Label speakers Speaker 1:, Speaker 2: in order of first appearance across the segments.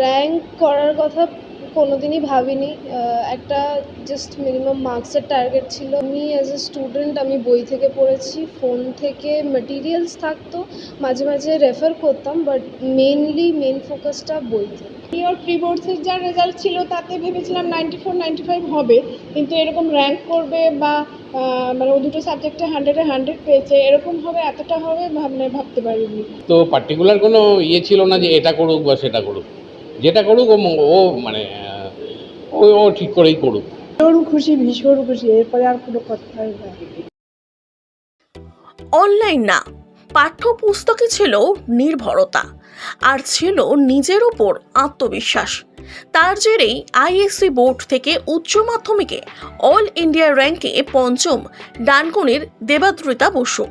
Speaker 1: Rank করার কথা কোনোদিনই ভাবিনি। একটা জাস্ট মিনিমাম মার্কসের টার্গেট ছিল। আমি অ্যাজ এ স্টুডেন্ট আমি বই থেকে পড়েছি ফোন থেকে মেটিরিয়ালস থাকতো মাঝে মাঝে রেফার করতাম বাট মেনলি মেন ফোকাসটা বইতে।
Speaker 2: ইয়র প্রি বোর্ডসের যা রেজাল্ট ছিল তাতে ভেবেছিলাম নাইনটি ফোর নাইনটি ফাইভ হবে কিন্তু এরকম র্যাঙ্ক করবে বা মানে ও দুটো সাবজেক্টে হান্ড্রেডে হান্ড্রেড পেয়েছে এরকম হবে এতটা হবে ভাবনে ভাবতে পারিনি।
Speaker 3: তো পার্টিকুলার কোনো ইয়ে ছিল না যে এটা করুক বা সেটা করুক? যেটা করুক ও ও মানে ও ও ঠিক করেই করুক।
Speaker 2: ভীষণ খুশি ভীষণ খুশি এরপরে আর কোনো কথা না।
Speaker 4: অনলাইন না পাঠ্যপুস্তকে ছিল নির্ভরতা আর ছিল নিজের ওপর আত্মবিশ্বাস। তার জেরেই আইএসসি বোর্ড থেকে উচ্চ মাধ্যমিকে অল ইন্ডিয়া র্যাঙ্কে পঞ্চম ডানকুনির দেবাদ্রিতা বসু।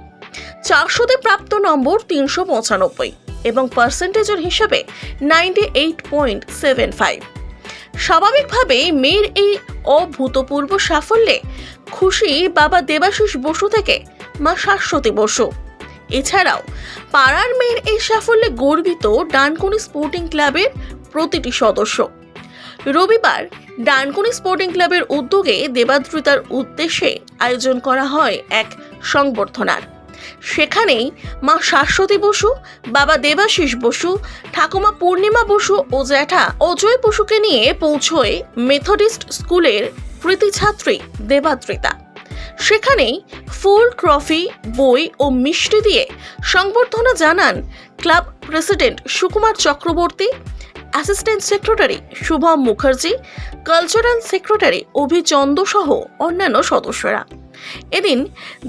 Speaker 4: চারশোতে প্রাপ্ত নম্বর তিনশো পঁচানব্বই। এবং পার্সেন্টেজের হিসাবে ninety eight point seven five. স্বাভাবিকভাবে মেয়ের এই অভূতপূর্ব সাফল্যে খুশি বাবা দেবাশিস বসু থেকে মা শাশ্বতী বসু। এছাড়াও পাড়ার মেয়ের এই সাফল্যে গর্বিত ডানকুনি স্পোর্টিং ক্লাবের প্রতিটি সদস্য। রবিবার ডানকুনি স্পোর্টিং ক্লাবের উদ্যোগে দেবাদ্রিতার উদ্দেশ্যে আয়োজন করা হয় এক সংবর্ধনার। সেখানেই মা শাশ্বতী বসু, বাবা দেবাশিস বসু, ঠাকুমা পূর্ণিমা বসু ও জ্যাঠা অজয় বসুকে নিয়ে পৌঁছয় মেথডিস্ট স্কুলের কৃতি ছাত্রী দেবাদ্রিতা। সেখানেই ফুল, ট্রফি, বই ও মিষ্টি দিয়ে সংবর্ধনা জানান club president Sukumar Chakraborty, assistant secretary Subham Mukherjee, cultural secretary Abhichand সহ অন্যান্য সদস্যরা। এদিন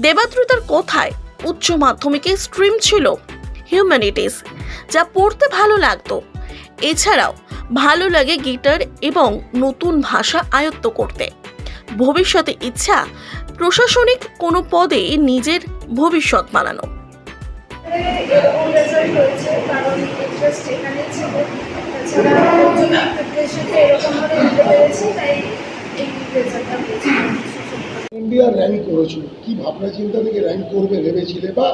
Speaker 4: দেবাদ্রিতার কথায় উচ্চ মাধ্যমিকে স্ট্রিম ছিল হিউম্যানিটিস, যা পড়তে ভালো লাগতো। এছাড়াও ভালো লাগে গিটার এবং নতুন ভাষা আয়ত্ত করতে। ভবিষ্যতে ইচ্ছা, প্রশাসনিক কোনো পদে নিজের ভবিষ্যৎ বানানো।
Speaker 1: এরকম এখানেই ছিল পেরেছি তাই
Speaker 5: ইন্ডিয়া র্যাঙ্ক করেছিল? কি ভাবনা চিন্তা থেকে র্যাঙ্ক করবে ভেবেছিলে? বা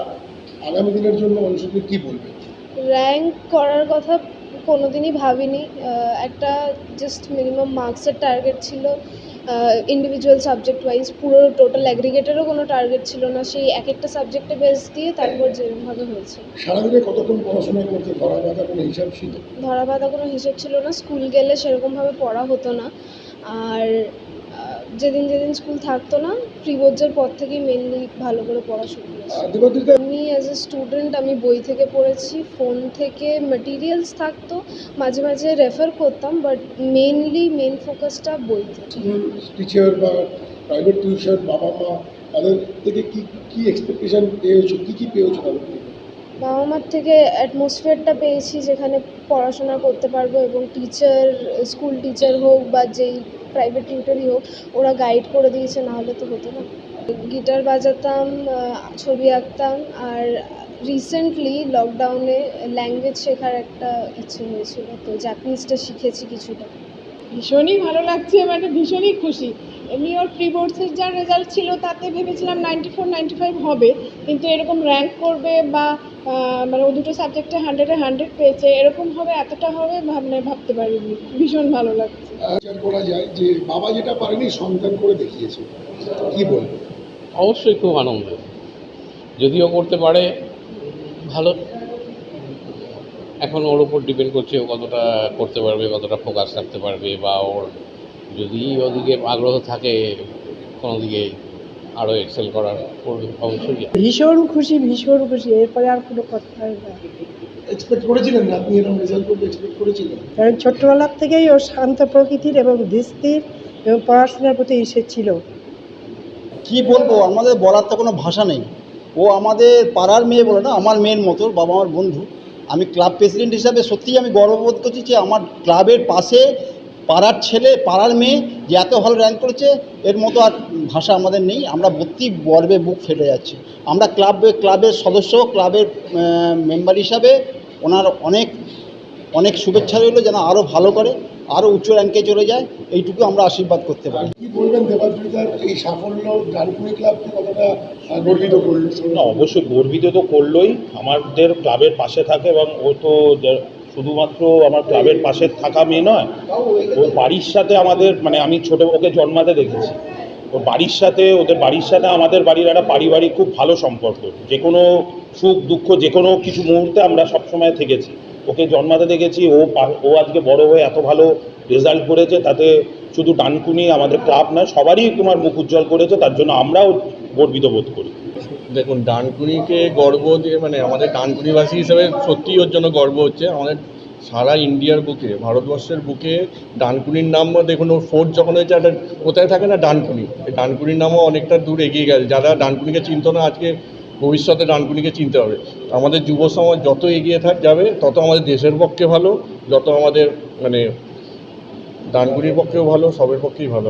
Speaker 5: আগামী দিনের জন্য মানুষকে কি বলবে?
Speaker 1: র্যাঙ্ক করার কথা কোনোদিনই ভাবিনি। একটা জাস্ট মিনিমাম মার্কসের টার্গেট ছিল। ইন্ডিভিজুয়াল সাবজেক্ট ওয়াইজ পুরো টোটাল অ্যাগ্রিগেটেরও কোনো টার্গেট ছিল না। সেই এক একটা সাবজেক্টে বেস দিয়ে তারপর যেরকমভাবে হয়েছে।
Speaker 5: সারাদিনে কতক্ষণ পড়াশোনা করতে? ধরা বাঁধা কোনো হিসাব ছিল?
Speaker 1: ধরা বাঁধা কোনো হিসেব ছিল না। স্কুল গেলে সেরকমভাবে পড়া হতো না। আর যেদিন যেদিন স্কুল থাকতো না প্রি পর থেকেই মেনলি ভালো করে পড়া শুরু
Speaker 5: দেবাদ্রিতা
Speaker 1: আমি অ্যাজ এ স্টুডেন্ট আমি বই থেকে পড়েছি ফোন থেকে মেটিরিয়ালস থাকতো মাঝে মাঝে রেফার করতাম বাট মেনলি মেন ফোকাসটা বইতে
Speaker 5: টিচার বা প্রাইভেট টিউশন বাবা মা তাদের থেকে কি কি এক্সপেকটেশন পেয়েছ? কি কি পেয়েছ তাদের থেকে?
Speaker 1: বাবা মার থেকে অ্যাটমসফিয়ারটা পেয়েছি যেখানে পড়াশোনা করতে পারব এবং টিচার স্কুল টিচার হোক বা যেই প্রাইভেট টিউটরই হোক, ওরা গাইড করে দিয়েছে না হলে তো হতো না। গিটার বাজাতাম ছবি আঁকতাম, আর রিসেন্টলি লকডাউনে ল্যাঙ্গুয়েজ শেখার একটা ইচ্ছে হয়েছিল, তো জাপানিজটা শিখেছি কিছুটা।
Speaker 2: ভীষণই ভালো লাগছে মানে ভীষণই খুশি। এমনি ওর প্রি বোর্ডসের যা রেজাল্ট ছিল তাতে ভেবেছিলাম নাইনটি ফোর নাইনটি ফাইভ হবে। কিন্তু এরকম র্যাঙ্ক করবে বা মানে ও দুটো সাবজেক্টে হান্ড্রেডে হান্ড্রেড পেয়েছে এরকম হবে এতটা হবে ভাবনে ভাবতে পারিনি। ভীষণ ভালো লাগছে।
Speaker 5: যায় যে বাবা যেটা পারেনি সন্তান করে দেখিয়েছে। কি বলব?
Speaker 3: অবশ্যই খুব আনন্দ। যদিও করতে পারে ভালো। এখন ওর উপর ডিপেন্ড করছে ও কতটা করতে পারবে কতটা ফোকাস রাখতে পারবে বা ওর যদি ওদিকে আগ্রহ থাকে কোনো দিকে আরও এক্সেল করার করবে অবশ্যই
Speaker 2: ভীষণ খুশি ভীষণ খুশি। এরপরে আর কোনো কথা হয় না।
Speaker 5: এক্সপেক্ট করেছিলেন না? আপনি এরকম রেজাল্ট করবে এক্সপেক্ট করেছিলেন?
Speaker 2: কারণ ছোট্টবেলার থেকেই ওর শান্ত প্রকৃতির এবং দৃষ্টির এবং পড়াশোনার প্রতি ইসে ছিল।
Speaker 6: কি বলব? আমাদের বলার তো কোনো ভাষা নেই। ও আমাদের পাড়ার মেয়ে বলে না আমার মেয়ের মতো বাবা আমার বন্ধু। আমি ক্লাব প্রেসিডেন্ট হিসাবে সত্যিই আমি গর্ববোধ করছি যে আমার ক্লাবের পাশে পাড়ার ছেলে পাড়ার মেয়ে যে এত ভালো র্যাঙ্ক করেছে এর মতো আর ভাষা আমাদের নেই। আমরা ভর্তি গর্বে বুক ফেটে যাচ্ছি। আমরা ক্লাব ক্লাবের সদস্য ক্লাবের মেম্বার হিসাবে ওনার অনেক অনেক শুভেচ্ছা রইল যেন আরও ভালো করে আরও উচ্চ র্যাঙ্কে চলে যায়। এইটুকু আমরা আশীর্বাদ করতে পারি।
Speaker 5: কি এই সাফল্য ডানকুনি ক্লাবকে কতটা গর্বিত করল
Speaker 7: না অবশ্যই গর্বিত তো করলোই। আমাদের ক্লাবের পাশে থাকে এবং ও তো শুধুমাত্র আমার ক্লাবের পাশে থাকা মেয়ে নয় ওর বাড়ির সাথে আমাদের মানে আমি ছোট, ওকে জন্মাতে দেখেছি। ওর বাড়ির সাথে, ওদের বাড়ির সাথে আমাদের বাড়ির একটা পারিবারিক খুব ভালো সম্পর্ক। যে কোনো সুখ, দুঃখ, যে কোনো কিছু মুহূর্তে আমরা সবসময় থেকেছি। ওকে জন্মাতে দেখেছি, ও ও আজকে বড় হয়ে এত ভালো রেজাল্ট করেছে, তাতে শুধু ডানকুনি আমাদের ক্লাব নয়, সবারই তোমার মুখ উজ্জ্বল করেছে, তার জন্য আমরাও গর্বিত বোধ করি।
Speaker 8: দেখুন, ডানকুনিকে গর্ব দিয়ে মানে আমাদের ডানকুনিবাসী হিসেবে সত্যিই ওর জন্য গর্ব হচ্ছে। আমাদের সারা ইন্ডিয়ার বুকে, ভারতবর্ষের বুকে ডানকুনির নাম দেখুন, ওর ফোর্ট যখন হয়েছে একটা কোথায় থাকে না ডানকুনি। ডানকুনির নামও অনেকটা দূর এগিয়ে গেছে। যারা ডানকুনিকে চিনত না, আজকে ভবিষ্যতে ডানকুনিকে চিনতে হবে। আমাদের যুব সমাজ যত এগিয়ে থাক যাবে, তত আমাদের দেশের পক্ষে ভালো, যত আমাদের মানে ডানকুনির পক্ষেও ভালো, সবের পক্ষেই ভালো।